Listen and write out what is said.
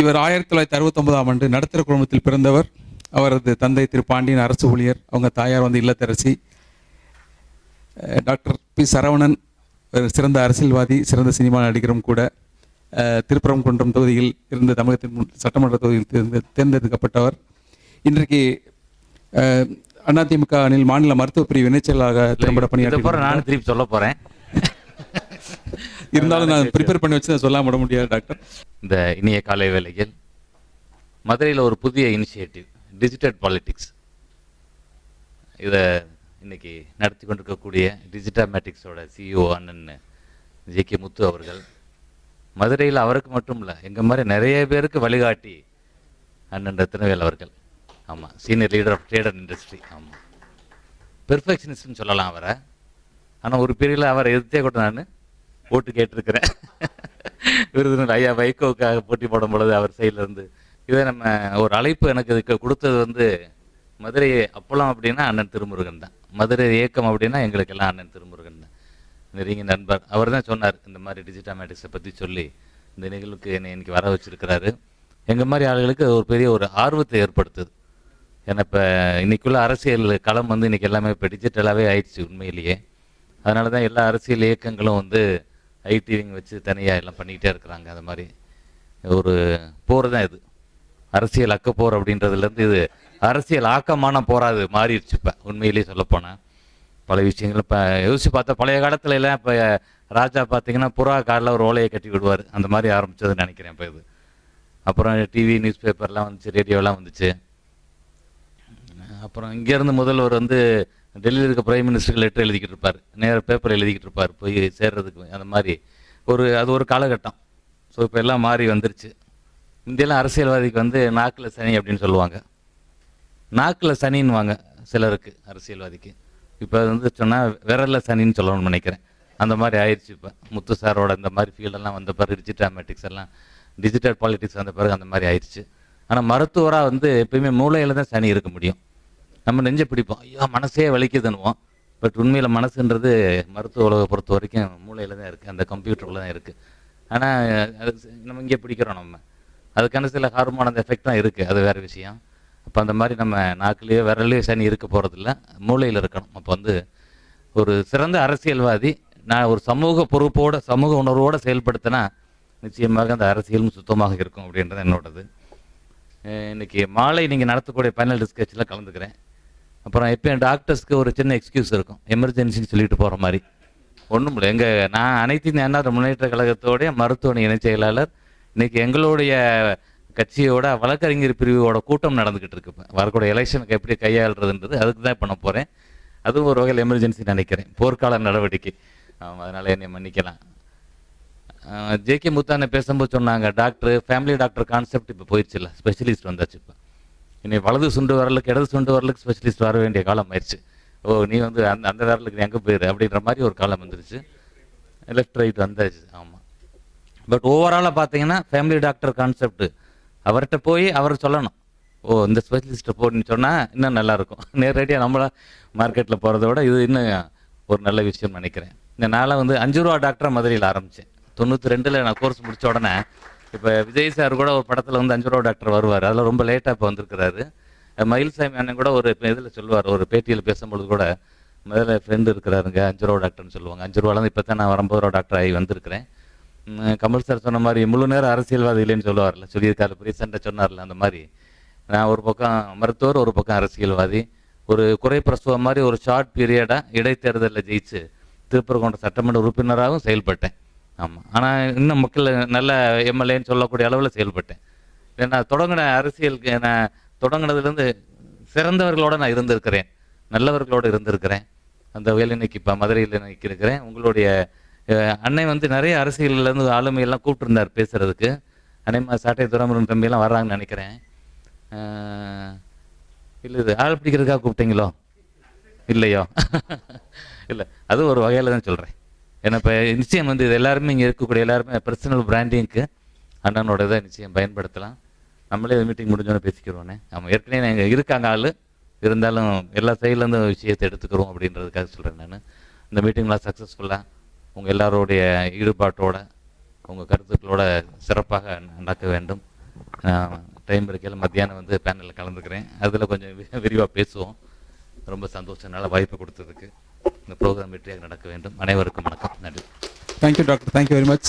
இவர் ஆயிரத்தி தொள்ளாயிரத்தி அறுபத்தொன்பதாம் ஆண்டு நடுத்தர குடும்பத்தில் பிறந்தவர். அவரது தந்தை திரு பாண்டியன் அரசு ஊழியர். அவங்க தாயார் வந்து இல்லத்தரசி. டாக்டர் பி சரவணன் சிறந்த அரசியல்வாதி சிறந்த சினிமா நடிகரும் கூட. திருப்பரங்குன்றம் தொகுதியில் இருந்த தமிழகத்தின் முன் சட்டமன்ற தொகுதியில் தேர்ந்து தேர்ந்தெடுக்கப்பட்டவர். இன்றைக்கு அதிமுக அணில் மாநில மருத்துவ பிரிவு இணைச்சலாக திறம்பட பணியாற்றி நானும் திருப்பி சொல்ல போறேன். இருந்தாலும் நான் ப்ரிப்பேர் பண்ணி வச்சு சொல்லாம விட முடியாது டாக்டர் இந்த இனிய காலை வேளையில் மதுரையில் ஒரு புதிய இனிஷியேட்டிவ் டிஜிட்டல் பாலிடிக்ஸ் இதை இன்னைக்கு நடத்தி கொண்டிருக்கக்கூடிய டிஜிட்டல் மேட்டிக்ஸோட சிஇஓ அண்ணன் ஜே கே முத்து அவர்கள் மதுரையில் அவருக்கு மட்டும் இல்லை எங்கள் மாதிரி நிறைய பேருக்கு வழிகாட்டி அண்ணன் ரத்னவேல் அவர்கள். ஆமாம் senior leader of trade and industry ஆமாம் பெர்ஃபெக்ஷனிஸ்ட்னு சொல்லலாம் அவரை. ஆனால் ஒரு பீரியடில் அவரை எதிர்த்தே கூட நான் போட்டு கேட்டிருக்கிறேன். விருதுநர் ஐயா வைகோவுக்காக போட்டி போடும் பொழுது அவர் சைட்லேருந்து இதை நம்ம ஒரு அழைப்பு எனக்கு இதுக்கு கொடுத்தது வந்து மதுரை அப்பளம் அப்படின்னா அண்ணன் திருமுருகன் தான். மதுரை இயக்கம் அப்படின்னா எங்களுக்கெல்லாம் அண்ணன் திருமுருகன் தான். நெருங்கிய நண்பர் அவர் தான் சொன்னார் இந்த மாதிரி டிஜிட்டல் மேட்டிக்ஸை பற்றி சொல்லி இந்த நிகழ்வுக்கு என்னை இன்னைக்கு வர வச்சிருக்கிறாரு. எங்கள் மாதிரி ஆளுகளுக்கு ஒரு பெரிய ஒரு ஆர்வத்தை ஏற்படுத்துது. ஏன்னா இப்போ இன்றைக்குள்ள அரசியல் களம் வந்து இன்னைக்கு எல்லாமே இப்போ டிஜிட்டலாகவே ஆயிடுச்சு உண்மையிலேயே. அதனால தான் எல்லா அரசியல் இயக்கங்களும் வந்து ஐடிவிங் வச்சு தனியாக எல்லாம் பண்ணிக்கிட்டே இருக்கிறாங்க. அது மாதிரி ஒரு போர் தான் இது. அரசியல் அக்க போர் அப்படின்றதுலேருந்து இது அரசியல் ஆக்கமான போராது மாறிடுச்சு இப்போ. உண்மையிலேயே சொல்லப்போனால் பல விஷயங்கள் இப்போ யோசிச்சு பார்த்தா பழைய காலத்துல எல்லாம் இப்போ ராஜா பார்த்தீங்கன்னா புறா காலில் ஒரு ஓலையை கட்டி விடுவார். அந்த மாதிரி ஆரம்பிச்சதுன்னு நினைக்கிறேன் இப்போ இது. அப்புறம் டிவி நியூஸ் பேப்பர்லாம் வந்துச்சு ரேடியோலாம் வந்துச்சு. அப்புறம் இங்கேருந்து முதல்வர் வந்து டெல்லியில் இருக்க பிரைம் மினிஸ்டருக்கு லெட்டர் எழுதிக்கிட்டு இருப்பார். நேராக பேப்பர் எழுதிக்கிட்டு இருப்பார். போய் சேர்றதுக்கு அந்த மாதிரி. ஒரு அது ஒரு காலகட்டம். ஸோ இப்போ எல்லாம் மாறி வந்துருச்சு. இந்தியெல்லாம் அரசியல்வாதிக்கு வந்து நாக்கில் சனி அப்படின்னு சொல்லுவாங்க. நாக்கில் சனின்னுவாங்க சிலருக்கு அரசியல்வாதிக்கு. இப்போ வந்து சொன்னால் விரலில் சனின்னு சொல்லணும்னு நினைக்கிறேன். அந்த மாதிரி ஆயிடுச்சு இப்போ. முத்து சாரோட இந்த மாதிரி ஃபீல்டெல்லாம் வந்த பிறகு டிஜிட்டாமேட்டிக்ஸ் எல்லாம் டிஜிட்டல் பாலிட்டிக்ஸ் வந்த பிறகு அந்த மாதிரி ஆயிடுச்சு ஆனால் மருத்துவராக வந்து எப்பயுமே மூளையில் தான் சனி இருக்க முடியும். நம்ம நெஞ்சை பிடிப்போம். ஐயோ மனசே வலிக்குதுன்னுவோம். பட் உண்மையில் மனசுன்றது மருத்துவ உலகை பொறுத்த வரைக்கும் மூளையில் தான் இருக்குது அந்த கம்ப்யூட்டரில் தான் இருக்குது ஆனால் அது நம்ம இங்கே பிடிக்கிறோம் நம்ம. அதுக்கான சில ஹார்மோன் அந்த எஃபெக்ட் தான் இருக்குது அது வேறு விஷயம். அப்போ அந்த மாதிரி நம்ம நாக்குலேயோ விரலையோ சனி இருக்க போகிறதில்ல மூளையில் இருக்கணும். அப்போ வந்து ஒரு சிறந்த அரசியல்வாதி நான் ஒரு சமூக பொறுப்போடு சமூக உணர்வோடு செயல்படுத்தினா நிச்சயமாக அந்த அரசியலும் சுத்தமாக இருக்கும் அப்படின்றது என்னோடது. இன்றைக்கி மாலை நீங்கள் நடத்தக்கூடிய பேனல் டிஸ்கஷனில் கலந்துக்கிறேன். அப்புறம் எப்பயும் டாக்டர்ஸ்க்கு ஒரு சின்ன எக்ஸ்கியூஸ் இருக்கும். எமர்ஜென்சின்னு சொல்லிட்டு போகிற மாதிரி. ஒன்றும் இல்லை. எங்கள் நான் அனைத்து இந்திய அண்ணா முன்னேற்ற கழகத்தோடைய மருத்துவ இணைச் செயலாளர். இன்னைக்கு எங்களுடைய கட்சியோட வழக்கறிஞர் பிரிவோட கூட்டம் நடந்துக்கிட்டு இருக்கு இப்போ. வரக்கூடிய எலெக்ஷனுக்கு எப்படி கையாளுறதுன்றது அதுக்கு தான் பண்ண போகிறேன் அதுவும் ஒரு வகையில் எமர்ஜென்சி நினைக்கிறேன். போர்க்கால நடவடிக்கை. அதனால் என்னை மன்னிக்கலாம். ஜேகே முத்தான பேசும்போது சொன்னாங்க டாக்டர் ஃபேமிலி டாக்டர் கான்செப்ட் இப்போ போயிடுச்சுல்ல ஸ்பெஷலிஸ்ட் வந்தாச்சு இப்போ. இனி வலது சுண்டு வரலுக்கு இடது சுண்டு வரலுக்கு ஸ்பெஷலிஸ்ட் வர வேண்டிய காலம் ஆயிடுச்சு. ஓ நீ வந்து அந்த அந்த விரலுக்கு நீ எங்கே போயிரு? அப்படின்ற மாதிரி ஒரு காலம் வந்துருச்சு. லெஃப்ட் ரைட் வந்தாச்சு ஆமாம் பட் ஓவராலாக பார்த்தீங்கன்னா ஃபேமிலி டாக்டர் கான்செப்ட் அவர்கிட்ட போய் அவர் சொல்லணும். ஓ இந்த ஸ்பெஷலிஸ்ட்டை போடுன்னு சொன்னால் இன்னும் நல்லாயிருக்கும். நேரடியாக நம்மளா மார்க்கெட்டில் போகிறத விட இது இன்னும் ஒரு நல்ல விஷயம் நினைக்கிறேன். இந்த நாளாக வந்து அஞ்சு ரூபா டாக்டரை மதுரையில் ஆரம்பித்தேன் தொண்ணூற்றி ரெண்டில் நான் கோர்ஸ் முடித்த உடனே இப்போ விஜய் சார் கூட ஒரு படத்தில் வந்து அஞ்சு ரூபா டாக்டர் வருவார். அதில் ரொம்ப லேட்டாக இப்போ வந்திருக்கிறாரு. மயில்சாமி அண்ணன் கூட ஒரு இதில் சொல்லுவார். ஒரு பேட்டியில் பேசும்பொழுது கூட முதல்ல ஃப்ரெண்டு இருக்கிறாருங்க அஞ்சு ரூபா டாக்டர்னு சொல்லுவாங்க. அஞ்சு ரூபாலேருந்து இப்போ தான் நான் ஐம்பது ரூபா டாக்டர் ஆகி வந்திருக்கிறேன். கமல் சார் சொன்ன மாதிரி முழு நேரம் அரசியல்வாதி இல்லைன்னு சொல்லுவார்ல. சொல்லியிருக்காரு. ரீசெண்டாக சொன்னார்ல அந்த மாதிரி. நான் ஒரு பக்கம் மருத்துவர் ஒரு பக்கம் அரசியல்வாதி. ஒரு குறை பிரசவம் மாதிரி ஒரு ஷார்ட் பீரியடாக இடைத்தேர்தலில் ஜெயிச்சு திருப்பரங்குன்ற சட்டமன்ற உறுப்பினராகவும் செயல்பட்டேன். ஆமாம் ஆனால் இன்னும் மக்கள் நல்ல எம்எல்ஏன்னு சொல்லக்கூடிய அளவில் செயல்பட்டேன். ஏன்னா தொடங்கின அரசியலுக்கு நான் தொடங்கினதுலேருந்து சிறந்தவர்களோடு நான் இருந்திருக்கிறேன். நல்லவர்களோடு இருந்திருக்கிறேன். அந்த வகையில் இப்போ மதுரையில் நிற்கிருக்கிறேன். உங்களுடைய அன்னை வந்து நிறைய அரசியல்லேருந்து ஆளுமையெல்லாம் கூப்பிட்டுருந்தார் பேசுறதுக்கு. அன்னைமா சாட்டை துறமுருகன் தம்பியெல்லாம் வர்றாங்கன்னு நினைக்கிறேன். இல்லை இது ஆள் பிடிக்கிறதுக்காக கூப்பிட்டீங்களோ? இல்லையோ? இல்லை அது ஒரு வகையில் தான் சொல்கிறேன் ஏன்னா இப்போ நிச்சயம் வந்து இது எல்லாருமே இங்கே இருக்கக்கூடிய எல்லாருமே பர்சனல் பிராண்டிங்க்கு அண்ணனோட இதை நிச்சயம் பயன்படுத்தலாம். நம்மளே மீட்டிங் முடிஞ்சோன்னு பேசிக்கிறோன்னே ஆமாம் ஏற்கனவே நாங்கள் இருக்காங்க ஆள். இருந்தாலும் எல்லா சைட்லேருந்து விஷயத்தை எடுத்துக்கிறோம் அப்படின்றதுக்காக சொல்கிறேன் நான். இந்த மீட்டிங்லாம் சக்ஸஸ்ஃபுல்லாக உங்கள் எல்லாரோடைய ஈடுபாட்டோட உங்கள் கருத்துக்களோட சிறப்பாக நடக்க வேண்டும். டைம் இருக்கையில் மத்தியானம் வந்து பேனலில் கலந்துக்கிறேன். அதில் கொஞ்சம் விரிவாக பேசுவோம். ரொம்ப சந்தோஷம். நல்ல வாய்ப்பு கொடுத்ததுக்கு. இந்த ப்ரோக்ராம் வெற்றியாக நடக்க வேண்டும். அனைவருக்கும் வணக்கம். நன்றி. Thank you doctor thank you very much